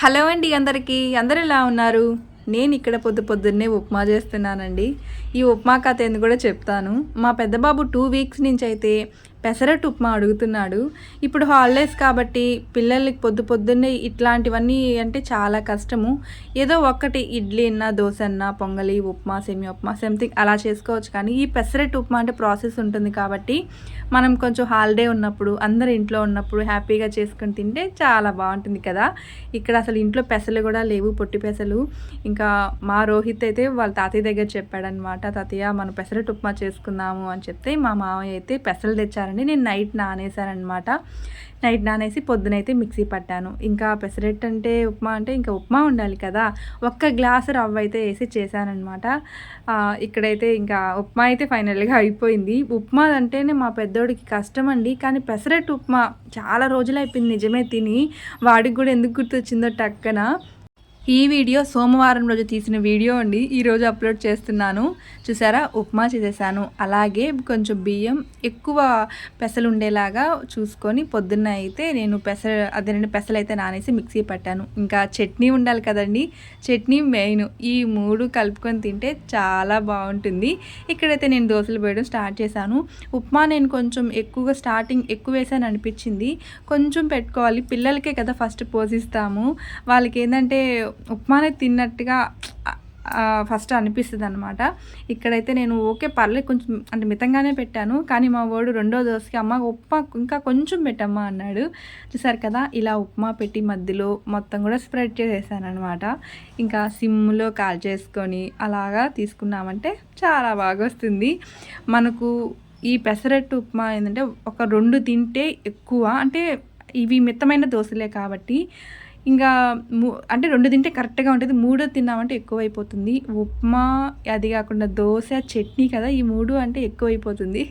Hello అండి అందరికీ. అందరు ఎలా ఉన్నారు? నేను ఇక్కడ పొద్దు పొద్దున్నే ఉప్మా చేస్తున్నానండి. ఈ ఉప్మా కథ ఎందుకు కూడా చెప్తాను. మా పెద్దబాబు టూ వీక్స్ నుంచి అయితే పెసరట్టు ఉప్మా అడుగుతున్నాడు. ఇప్పుడు హాలిడేస్ కాబట్టి పిల్లలకి పొద్దు పొద్దున్నే ఇట్లాంటివన్నీ అంటే చాలా కష్టము. ఏదో ఒక్కటి ఇడ్లీ అన్నా దోశ అన్నా పొంగలి ఉప్మా సెమి ఉప్మా సంథింగ్ అలా చేసుకోవచ్చు. కానీ ఈ పెసరట్టు ఉప్మా అంటే ప్రాసెస్ ఉంటుంది కాబట్టి మనం కొంచెం హాలిడే ఉన్నప్పుడు అందరు ఇంట్లో ఉన్నప్పుడు హ్యాపీగా చేసుకొని తింటే చాలా బాగుంటుంది కదా. ఇక్కడ అసలు ఇంట్లో పెసలు కూడా లేవు పొట్టి పెసలు. ఇంకా మా రోహిత్ అయితే వాళ్ళ తాతయ్య దగ్గర చెప్పాడనమాట తాతయ్య మనం పెసరట్టు ఉప్మా చేసుకుందాము అని చెప్తే మా మామయ్య అయితే పెసలు తెచ్చారండి. నేను నైట్ నానేసానమాట నైట్ నానేసి పొద్దునైతే మిక్సీ పట్టాను. ఇంకా పెసరెట్ అంటే ఉప్మా అంటే ఇంకా ఉప్మా ఉండాలి కదా. ఒక్క గ్లాసు రవ్వ అయితే వేసి చేశానమాట ఇక్కడైతే ఇంకా ఉప్మా అయితే ఫైనల్గా అయిపోయింది. ఉప్మా అంటేనే మా పెద్దోడికి కష్టం అండి కానీ పెసరెట్ ఉప్మా చాలా రోజులు అయిపోయింది నిజమే తిని. వాడికి కూడా ఎందుకు గుర్తొచ్చిందో టక్కన. ఈ వీడియో సోమవారం రోజు తీసిన వీడియో అండి. ఈరోజు అప్లోడ్ చేస్తున్నాను. చూసారా? ఉప్మా చేసేసాను. అలాగే కొంచెం బియ్యం ఎక్కువ పెసలు ఉండేలాగా చూసుకొని పొద్దున్న అయితే నేను పెసర అదే రెండు పెసలు అయితే నానేసి మిక్సీ పట్టాను. ఇంకా చట్నీ ఉండాలి కదండి. చట్నీ మెయిన్ ఈ మూడు కలుపుకొని తింటే చాలా బాగుంటుంది. ఇక్కడైతే నేను దోశలు వేయడం స్టార్ట్ చేశాను. ఉప్మా నేను కొంచెం ఎక్కువగా స్టార్టింగ్ ఎక్కువ వేసాను అనిపించింది. కొంచెం పెట్టుకోవాలి. పిల్లలకే కదా ఫస్ట్ పోసిస్తాము వాళ్ళకి ఏంటంటే ఉప్మానే తిన్నట్టుగా ఫస్ట్ అనిపిస్తుంది అనమాట ఇక్కడైతే నేను ఓకే పర్లేదు కొంచెం అంటే మితంగానే పెట్టాను. కానీ మా వాడు రెండో దోశకి అమ్మ ఉప్మా ఇంకా కొంచెం పెట్టమ్మా అన్నాడు. చూసారు కదా ఇలా ఉప్మా పెట్టి మధ్యలో మొత్తం కూడా స్ప్రెడ్ చేసేసాను అనమాట ఇంకా సిమ్లో కాల్ చేసుకొని అలాగా తీసుకున్నామంటే చాలా బాగా వస్తుంది మనకు ఈ పెసరట్టు ఉప్మా ఏంటంటే ఒక రెండు తింటే ఎక్కువ అంటే ఇవి మితమైన దోశలే కాబట్టి ఇంకా అంటే రెండు తింటే కరెక్ట్గా ఉంటుంది మూడో తిన్నామంటే ఎక్కువైపోతుంది. ఉప్మా అది కాకుండా దోశ చట్నీ కదా ఈ మూడు అంటే ఎక్కువైపోతుంది.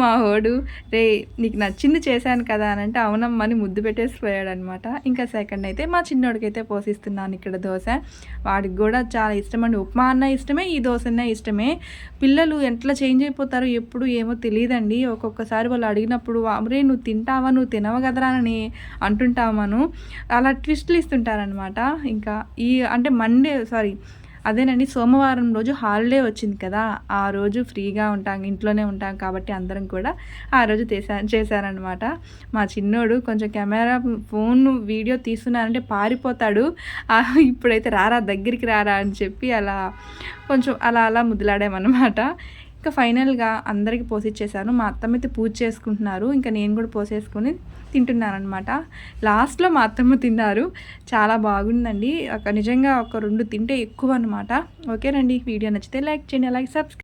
మా వాడు రే నీకు నచ్చింది చేశాను కదా అని అంటే అవునమ్మని ముద్దు పెట్టేసిపోయాడు అనమాట ఇంకా సెకండ్ అయితే మా చిన్నోడికైతే పోషిస్తున్నాను ఇక్కడ దోశ. వాడికి కూడా చాలా ఇష్టం అండి ఉప్మా అన్న ఇష్టమే ఈ దోశ అన్న ఇష్టమే. పిల్లలు ఎట్లా చేంజ్ అయిపోతారో ఎప్పుడు ఏమో తెలియదండి. ఒక్కొక్కసారి వాళ్ళు అడిగినప్పుడు అమరే నువ్వు తింటావా? నువ్వు తినవు కదరా అని అంటుంటామను. అలా ట్విస్ట్లు ఇస్తుంటారనమాట ఇంకా ఈ అంటే మండే సారీ అదేనండి సోమవారం రోజు హాలిడే వచ్చింది కదా. ఆ రోజు ఫ్రీగా ఉంటాం ఇంట్లోనే ఉంటాం కాబట్టి అందరం కూడా ఆ రోజు చేసా చేశారనమాట మా చిన్నోడు కొంచెం కెమెరా ఫోన్ వీడియో తీస్తున్నారంటే పారిపోతాడు. ఇప్పుడైతే రారా దగ్గరికి రారా అని చెప్పి అలా కొంచెం అలా అలా ముద్దులాడామన్నమాట ఇంకా ఫైనల్గా అందరికీ పోసిచ్చేసాను. మా అత్తమ్మ అయితే పూజ చేసుకుంటున్నారు. ఇంకా నేను కూడా పోసేసుకొని తింటున్నాను అనమాట లాస్ట్లో మా అత్తమ్మ తిన్నారు. చాలా బాగుందండి. ఒక నిజంగా ఒక రెండు తింటే ఎక్కువ అనమాట ఓకేనండి వీడియో నచ్చితే లైక్ చేయండి. అలాగే సబ్స్క్రైబ్